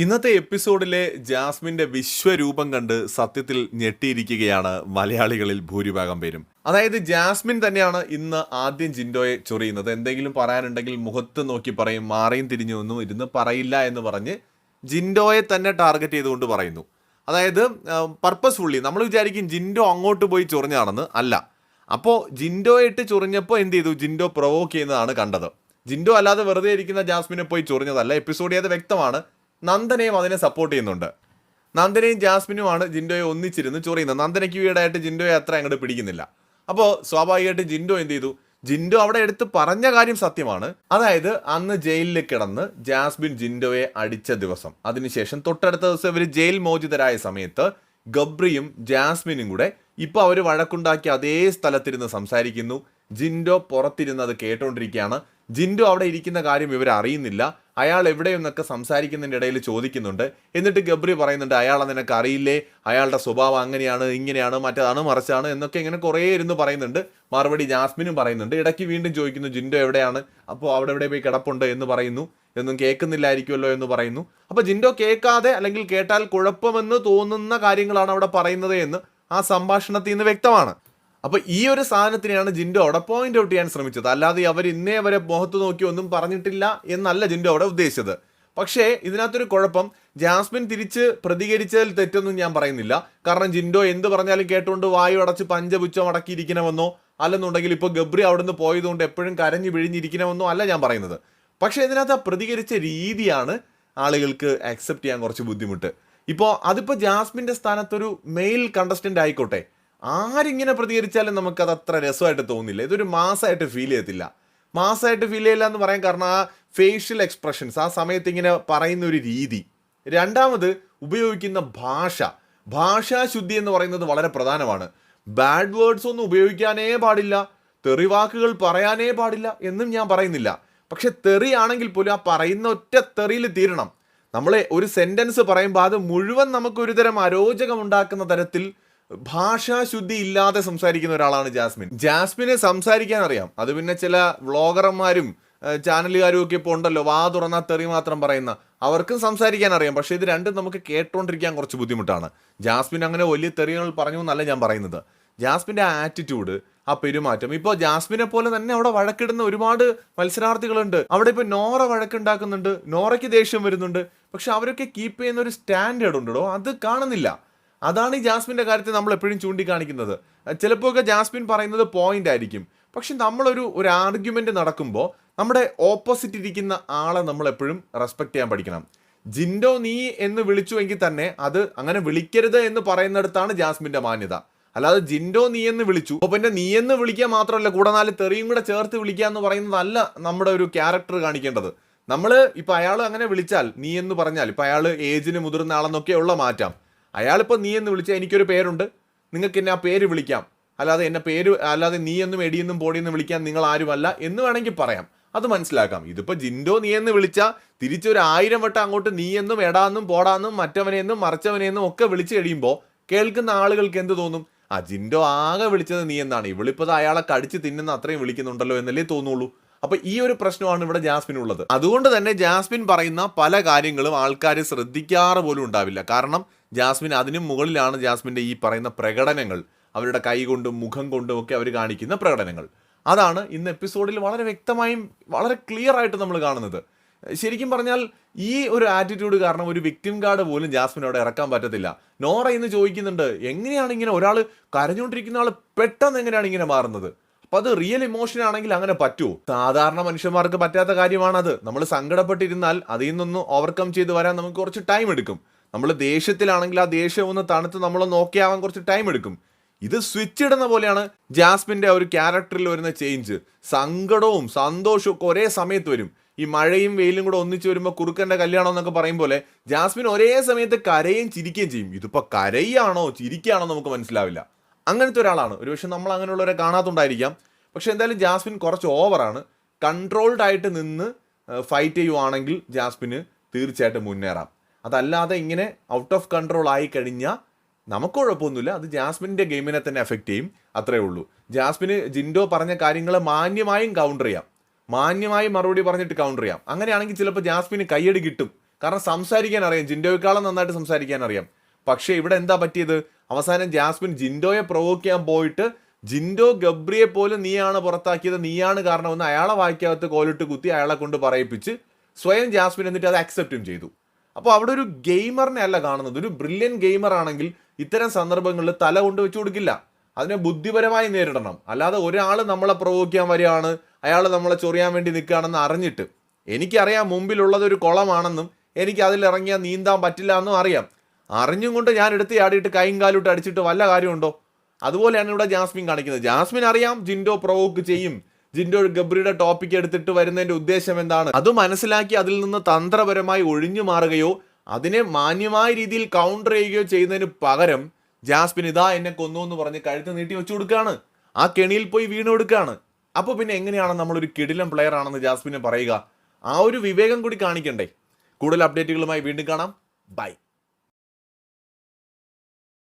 ഇന്നത്തെ എപ്പിസോഡിലെ ജാസ്മിന്റെ വിശ്വരൂപം കണ്ട് സത്യത്തിൽ ഞെട്ടിയിരിക്കുകയാണ് മലയാളികളിൽ ഭൂരിഭാഗം പേരും. അതായത് ജാസ്മിൻ തന്നെയാണ് ഇന്ന് ആദ്യം ജിൻഡോയെ ചൊറിയുന്നത്. എന്തെങ്കിലും പറയാനുണ്ടെങ്കിൽ മുഖത്ത് നോക്കി പറയും മാറിയും തിരിഞ്ഞു ഒന്നും ഇരുന്ന് പറയില്ല എന്ന് പറഞ്ഞ് ജിൻഡോയെ തന്നെ ടാർഗറ്റ് ചെയ്തുകൊണ്ട് പറയുന്നു. അതായത് പർപ്പസ്ഫുള്ളി നമ്മൾ വിചാരിക്കും ജിൻഡോ അങ്ങോട്ട് പോയി ചൊറിഞ്ഞാണെന്ന് അല്ല. അപ്പോൾ ജിൻഡോ ഇട്ട് ചൊറിഞ്ഞപ്പോൾ എന്ത് ചെയ്തു? ജിൻഡോ പ്രൊവോക്ക് ചെയ്യുന്നതാണ് കണ്ടത്. ജിൻഡോ അല്ലാതെ വെറുതെ ഇരിക്കുന്ന ജാസ്മിനെ പോയി ചൊറിഞ്ഞതല്ല. എപ്പിസോഡ് ചെയ്ത് വ്യക്തമാണ്. നന്ദനയും അതിനെ സപ്പോർട്ട് ചെയ്യുന്നുണ്ട്. നന്ദനയും ജാസ്മിനുമാണ് ജിൻഡോയെ ഒന്നിച്ചിരുന്ന് ചൊറിയുന്നത് നന്ദനയ്ക്ക് വീടായിട്ട് ജിൻഡോയെ അത്ര അങ്ങോട്ട് പിടിക്കുന്നില്ല. അപ്പോൾ സ്വാഭാവികമായിട്ട് ജിൻഡോ എന്ത് ചെയ്തു? ജിൻഡോ അവിടെ എടുത്ത് പറഞ്ഞ കാര്യം സത്യമാണ്. അതായത് അന്ന് ജയിലിൽ കിടന്ന് ജാസ്മിൻ ജിൻഡോയെ അടിച്ച ദിവസം. അതിനുശേഷം തൊട്ടടുത്ത ദിവസം ഇവർ ജയിൽ മോചിതരായ സമയത്ത് ഗബ്രിയും ജാസ്മിനും കൂടെ ഇപ്പോൾ അവർ വഴക്കുണ്ടാക്കി അതേ സ്ഥലത്തിരുന്ന് സംസാരിക്കുന്നു. ജിൻഡോ പുറത്തിരുന്ന് അത് കേട്ടോണ്ടിരിക്കുകയാണ്. ജിൻഡോ അവിടെ ഇരിക്കുന്ന കാര്യം ഇവർ അറിയുന്നില്ല അയാൾ എവിടെയെന്നൊക്കെ സംസാരിക്കുന്നതിന്റെ ഇടയിൽ ചോദിക്കുന്നുണ്ട്. എന്നിട്ട് ഗബ്രി പറയുന്നുണ്ട് അയാളെ നിനക്ക് അറിയില്ലേ? അയാളുടെ സ്വഭാവം അങ്ങനെയാണ് ഇങ്ങനെയാണ് മറ്റേതാണ് മറിച്ചാണ് എന്നൊക്കെ ഇങ്ങനെ കുറേ ഇരുന്ന് പറയുന്നുണ്ട്. മറുപടി ജാസ്മിനും പറയുന്നുണ്ട് ഇടയ്ക്ക് വീണ്ടും ചോദിക്കുന്നു ജിൻഡോ എവിടെയാണ്? അപ്പോൾ അവിടെ എവിടെ പോയി കിടപ്പുണ്ട്? എന്ന് പറയുന്നു. എന്നും കേൾക്കുന്നില്ലായിരിക്കുമല്ലോ എന്ന് പറയുന്നു. അപ്പോൾ ജിൻഡോ കേൾക്കാതെ അല്ലെങ്കിൽ കേട്ടാൽ കുഴപ്പമെന്ന് തോന്നുന്ന കാര്യങ്ങളാണ് അവിടെ പറയുന്നത് എന്ന് ആ സംഭാഷണത്തിൽ നിന്ന് വ്യക്തമാണ്. അപ്പൊ ഈ ഒരു സാധനത്തിനെയാണ് ജിൻഡോ അവിടെ പോയിന്റ് ഔട്ട് ചെയ്യാൻ ശ്രമിച്ചത്. അല്ലാതെ അവർ ഇന്നേ വരെ മുഖത്ത് നോക്കി ഒന്നും പറഞ്ഞിട്ടില്ല എന്നല്ല ജിൻഡോ അവിടെ ഉദ്ദേശിച്ചത്. പക്ഷേ ഇതിനകത്തൊരു കുഴപ്പം ജാസ്മിൻ തിരിച്ച് പ്രതികരിച്ചതിൽ തെറ്റൊന്നും ഞാൻ പറയുന്നില്ല. കാരണം ജിൻഡോ എന്ത് പറഞ്ഞാലും കേട്ടുകൊണ്ട് വായു അടച്ച് പഞ്ചപുച്ഛം അടക്കിയിരിക്കണമെന്നോ അല്ലെന്നുണ്ടെങ്കിൽ ഇപ്പോൾ ഗബ്രി അവിടുന്ന് പോയതുകൊണ്ട് എപ്പോഴും കരഞ്ഞു വിഴിഞ്ഞിരിക്കണമെന്നോ അല്ല ഞാൻ പറയുന്നത്. പക്ഷേ ഇതിനകത്ത് പ്രതികരിച്ച രീതിയാണ് ആളുകൾക്ക് അക്സെപ്റ്റ് ചെയ്യാൻ കുറച്ച് ബുദ്ധിമുട്ട്. ഇപ്പോൾ അതിപ്പോൾ ജാസ്മിന്റെ സ്ഥാനത്തൊരു മെയിൽ കണ്ടസ്റ്റന്റ് ആയിക്കോട്ടെ. ആരിങ്ങനെ പ്രതികരിച്ചാലും നമുക്കത് അത്ര രസമായിട്ട് തോന്നില്ല. ഇതൊരു മാസമായിട്ട് ഫീൽ ചെയ്യത്തില്ല. മാസമായിട്ട് ഫീൽ ചെയ്യില്ല എന്ന് പറയാൻ കാരണം ആ ഫേഷ്യൽ എക്സ്പ്രഷൻസ് ആ സമയത്ത് ഇങ്ങനെ പറയുന്ന ഒരു രീതി. രണ്ടാമത് ഉപയോഗിക്കുന്ന ഭാഷ. ഭാഷാശുദ്ധി എന്ന് പറയുന്നത് വളരെ പ്രധാനമാണ്. ബാഡ് വേർഡ്സ് ഒന്നും ഉപയോഗിക്കാനേ പാടില്ല. തെറിവാക്കുകൾ പറയാനേ പാടില്ല എന്നും ഞാൻ പറയുന്നില്ല. പക്ഷെ തെറിയാണെങ്കിൽ പോലും ആ പറയുന്ന ഒറ്റ തെറിയിൽ തീരണം. നമ്മൾ ഒരു സെന്റൻസ് പറയുമ്പോൾ അത് മുഴുവൻ നമുക്ക് ഒരുതരം അരോചകം ഉണ്ടാക്കുന്ന തരത്തിൽ ഭാഷാശുദ്ധി ഇല്ലാതെ സംസാരിക്കുന്ന ഒരാളാണ് ജാസ്മിൻ. ജാസ്മിനെ സംസാരിക്കാൻ അറിയാം അത് പിന്നെ ചില വ്ളോഗർമാരും ചാനലുകാരും ഒക്കെ ഇപ്പോൾ ഉണ്ടല്ലോ വാ തുറന്നാൽ തെറി മാത്രം പറയുന്ന. അവർക്കും സംസാരിക്കാൻ അറിയാം പക്ഷേ ഇത് രണ്ടും നമുക്ക് കേട്ടോണ്ടിരിക്കാൻ കുറച്ച് ബുദ്ധിമുട്ടാണ്. ജാസ്മിൻ അങ്ങനെ വലിയ തെറികൾ പറഞ്ഞു എന്നല്ല ഞാൻ പറയുന്നത്. ജാസ്മിന്റെ ആറ്റിറ്റ്യൂഡ് ആ പെരുമാറ്റം. ഇപ്പോൾ ജാസ്മിനെ പോലെ തന്നെ അവിടെ വഴക്കിടുന്ന ഒരുപാട് മത്സരാർത്ഥികളുണ്ട്. അവിടെ ഇപ്പോൾ നോറ വഴക്കുണ്ടാക്കുന്നുണ്ട് നോറയ്ക്ക് ദേഷ്യം വരുന്നുണ്ട്. പക്ഷെ അവരൊക്കെ കീപ്പ് ചെയ്യുന്ന ഒരു സ്റ്റാൻഡേർഡ് ഉണ്ടോ? അത് കാണുന്നില്ല. അതാണ് ഈ ജാസ്മിന്റെ കാര്യത്തിൽ നമ്മൾ എപ്പോഴും ചൂണ്ടിക്കാണിക്കുന്നത്. ചിലപ്പോൾ ഒക്കെ ജാസ്മിൻ പറയുന്നത് പോയിന്റ് ആയിരിക്കും. പക്ഷെ നമ്മളൊരു ഒരു ആർഗ്യുമെന്റ് നടക്കുമ്പോൾ നമ്മുടെ ഓപ്പോസിറ്റ് ഇരിക്കുന്ന ആളെ നമ്മൾ എപ്പോഴും റെസ്പെക്ട് ചെയ്യാൻ പഠിക്കണം. ജിൻഡോ നീ എന്ന് വിളിച്ചുവെങ്കിൽ തന്നെ അത് അങ്ങനെ വിളിക്കരുത് എന്ന് പറയുന്നിടത്താണ് ജാസ്മിന്റെ മാന്യത. അല്ലാതെ ജിൻഡോ നീ എന്ന് വിളിച്ചു അപ്പോൾ പിന്നെ നീ എന്ന് വിളിക്കുക മാത്രമല്ല കൂടെ നാല് തെറിയും കൂടെ ചേർത്ത് വിളിക്കുക എന്ന് പറയുന്നതല്ല നമ്മുടെ ഒരു ക്യാരക്ടർ കാണിക്കേണ്ടത്. നമ്മൾ ഇപ്പം അയാൾ അങ്ങനെ വിളിച്ചാൽ നീ എന്ന് പറഞ്ഞാൽ ഇപ്പം അയാൾ ഏജിന് മുതിർന്ന ആളെന്നൊക്കെയുള്ള മാറ്റാം. അയാളിപ്പോൾ നീ എന്ന് വിളിച്ചാൽ എനിക്കൊരു പേരുണ്ട്. നിങ്ങൾക്ക് എന്നെ ആ പേര് വിളിക്കാം. അല്ലാതെ എന്നെ പേര് അല്ലാതെ നീ എന്നും എടിയെന്നും പോടിയെന്നും വിളിക്കാൻ നിങ്ങൾ ആരുമല്ല എന്ന് വേണമെങ്കിൽ പറയാം. അത് മനസ്സിലാക്കാം. ഇതിപ്പോൾ ജിൻഡോ നീ എന്ന് വിളിച്ചാൽ തിരിച്ചൊരു ആയിരം വട്ടം അങ്ങോട്ട് നീ എന്നും എടാന്നും പോടാന്നും മറ്റവനെന്നും മറിച്ചവനെന്നും ഒക്കെ വിളിച്ചു കഴിയുമ്പോൾ കേൾക്കുന്ന ആളുകൾക്ക് എന്ത് തോന്നും? ആ ജിൻഡോ ആകെ വിളിച്ചത് നീ എന്നാണ്. ഇവളിപ്പോൾ അയാളെ കടിച്ച് തിന്നുന്ന അത്രയും വിളിക്കുന്നുണ്ടല്ലോ എന്നല്ലേ തോന്നുള്ളൂ. അപ്പൊ ഈ ഒരു പ്രശ്നമാണ് ഇവിടെ ജാസ്മിൻ ഉള്ളത് അതുകൊണ്ട് തന്നെ ജാസ്മിൻ പറയുന്ന പല കാര്യങ്ങളും ആൾക്കാർ ശ്രദ്ധിക്കാറ് പോലും ഉണ്ടാവില്ല. കാരണം ജാസ്മിൻ അതിനും മുകളിലാണ് ജാസ്മിന്റെ ഈ പറയുന്ന പ്രകടനങ്ങൾ. അവരുടെ കൈ കൊണ്ടും മുഖം കൊണ്ടും ഒക്കെ അവർ കാണിക്കുന്ന പ്രകടനങ്ങൾ. അതാണ് ഇന്ന് എപ്പിസോഡിൽ വളരെ വ്യക്തമായും വളരെ ക്ലിയർ ആയിട്ട് നമ്മൾ കാണുന്നത്. ശരിക്കും പറഞ്ഞാൽ ഈ ഒരു ആറ്റിറ്റ്യൂഡ് കാരണം ഒരു വിക്ടിം കാർഡ് പോലും ജാസ്മിൻ അവിടെ ഇറക്കാൻ പറ്റത്തില്ല. നോറ ഇന്ന് ചോദിക്കുന്നുണ്ട് എങ്ങനെയാണ് ഇങ്ങനെ ഒരാൾ കരഞ്ഞുകൊണ്ടിരിക്കുന്ന ആൾ പെട്ടെന്ന് എങ്ങനെയാണ് ഇങ്ങനെ മാറുന്നത്? അപ്പൊ അത് റിയൽ ഇമോഷൻ ആണെങ്കിൽ അങ്ങനെ പറ്റുമോ സാധാരണ മനുഷ്യന്മാർക്ക് പറ്റാത്ത കാര്യമാണത്. നമ്മൾ സങ്കടപ്പെട്ടിരുന്നാൽ അതിൽ നിന്നൊന്ന് ഓവർകം ചെയ്ത് വരാൻ നമുക്ക് കുറച്ച് ടൈം എടുക്കും. നമ്മൾ ദേഷ്യത്തിലാണെങ്കിൽ ആ ദേഷ്യം ഒന്ന് തണുത്ത് നമ്മൾ നോക്കിയാവാൻ കുറച്ച് ടൈം എടുക്കും. ഇത് സ്വിച്ച് ഇടുന്ന പോലെയാണ് ജാസ്മിന്റെ ഒരു ക്യാരക്ടറിൽ വരുന്ന ചേഞ്ച് സങ്കടവും സന്തോഷവും ഒക്കെ ഒരേ സമയത്ത് വരും. ഈ മഴയും വെയിലും കൂടെ ഒന്നിച്ച് വരുമ്പോൾ കുറുക്കന്റെ കല്യാണം എന്നൊക്കെ പറയും പോലെ ജാസ്മിൻ ഒരേ സമയത്ത് കരയും ചിരിക്കുകയും ചെയ്യും. ഇതിപ്പോൾ കരയാണോ ചിരിക്കുകയാണോ നമുക്ക് മനസ്സിലാവില്ല. അങ്ങനത്തെ ഒരാളാണ്. ഒരുപക്ഷെ നമ്മൾ അങ്ങനെയുള്ളവരെ കാണാത്തുണ്ടായിരിക്കാം. പക്ഷേ എന്തായാലും ജാസ്മിൻ കുറച്ച് ഓവറാണ് കൺട്രോൾഡ് ആയിട്ട് നിന്ന് ഫൈറ്റ് ചെയ്യുവാണെങ്കിൽ ജാസ്മിന് തീർച്ചയായിട്ടും മുന്നേറാം. അതല്ലാതെ ഇങ്ങനെ ഔട്ട് ഓഫ് കൺട്രോൾ ആയി കഴിഞ്ഞാൽ നമുക്ക് കുഴപ്പമൊന്നുമില്ല. അത് ജാസ്മിന്റെ ഗെയിമിനെ തന്നെ എഫക്റ്റ് ചെയ്യും. അത്രേ ഉള്ളൂ. ജാസ്മിന് ജിൻഡോ പറഞ്ഞ കാര്യങ്ങൾ മാന്യമായും കൗണ്ടർ ചെയ്യാം. മാന്യമായി മറുപടി പറഞ്ഞിട്ട് കൗണ്ടർ ചെയ്യാം. അങ്ങനെയാണെങ്കിൽ ചിലപ്പോൾ ജാസ്മിന് കയ്യടി കിട്ടും. കാരണം സംസാരിക്കാൻ അറിയാം. ജിൻഡോയെക്കാളും നന്നായിട്ട് സംസാരിക്കാൻ അറിയാം. പക്ഷേ ഇവിടെ എന്താ പറ്റിയത്? അവസാനം ജാസ്മിൻ ജിൻഡോയെ പ്രൊവോക്ക് ചെയ്യാൻ പോയിട്ട് ജിൻഡോ ഗബ്രിയെ പോലും നീയാണ് പുറത്താക്കിയത് നീയാണ് കാരണമെന്ന് അയാളെ വായിക്കകത്ത് കോലിട്ട് കുത്തി അയാളെ കൊണ്ട് പറയിപ്പിച്ച് സ്വയം ജാസ്മിൻ എന്നിട്ട് അത് അക്സെപ്റ്റും ചെയ്തു. അപ്പോൾ അവിടെ ഒരു ഗെയിമറിനെ അല്ല കാണുന്നത്. ഒരു ബ്രില്യൻ ഗെയിമർ ആണെങ്കിൽ ഇത്തരം സന്ദർഭങ്ങളിൽ തല കൊണ്ട് വെച്ചു കൊടുക്കില്ല. അതിനെ ബുദ്ധിപരമായി നേരിടണം. അല്ലാതെ ഒരാൾ നമ്മളെ പ്രവോക്കിക്കാൻ വരികയാണ് അയാൾ നമ്മളെ ചൊറിയാൻ വേണ്ടി നിൽക്കുകയാണെന്ന് അറിഞ്ഞിട്ട്. എനിക്കറിയാം മുമ്പിലുള്ളത് ഒരു കുളമാണെന്നും എനിക്ക് അതിലിറങ്ങിയാൽ നീന്താൻ പറ്റില്ല എന്നും അറിയാം. അറിഞ്ഞും കൊണ്ട് ഞാൻ എടുത്ത് ചാടിയിട്ട് കൈയും കാലിട്ട് അടിച്ചിട്ട് വല്ല കാര്യമുണ്ടോ? അതുപോലെയാണ് ഇവിടെ ജാസ്മിൻ കാണിക്കുന്നത്. ജാസ്മിൻ അറിയാം ജിൻഡോ പ്രൊവോക്ക് ചെയ്യും. ജിൻഡോ ഗബ്രിയുടെ ടോപ്പിക് എടുത്തിട്ട് വരുന്നതിന്റെ ഉദ്ദേശം എന്താണ്? അത് മനസ്സിലാക്കി അതിൽ നിന്ന് തന്ത്രപരമായി ഒഴിഞ്ഞു മാറുകയോ അതിനെ മാന്യമായ രീതിയിൽ കൗണ്ടർ ചെയ്യുകയോ ചെയ്യുന്നതിന് പകരം ജാസ്മിൻ ഇതാ എന്നെ കൊന്നു എന്ന് പറഞ്ഞ് കഴുത്ത് നീട്ടി വെച്ചു കൊടുക്കുകയാണ്. ആ കെണിയിൽ പോയി വീണു കൊടുക്കുകയാണ്. അപ്പോൾ പിന്നെ എങ്ങനെയാണ് നമ്മളൊരു കിടിലം പ്ലെയർ ആണെന്ന് ജാസ്മിനെ പറയുക? ആ ഒരു വിവേകം കൂടി കാണിക്കണ്ടേ? കൂടുതൽ അപ്ഡേറ്റുകളുമായി വീണ്ടും കാണാം. ബൈ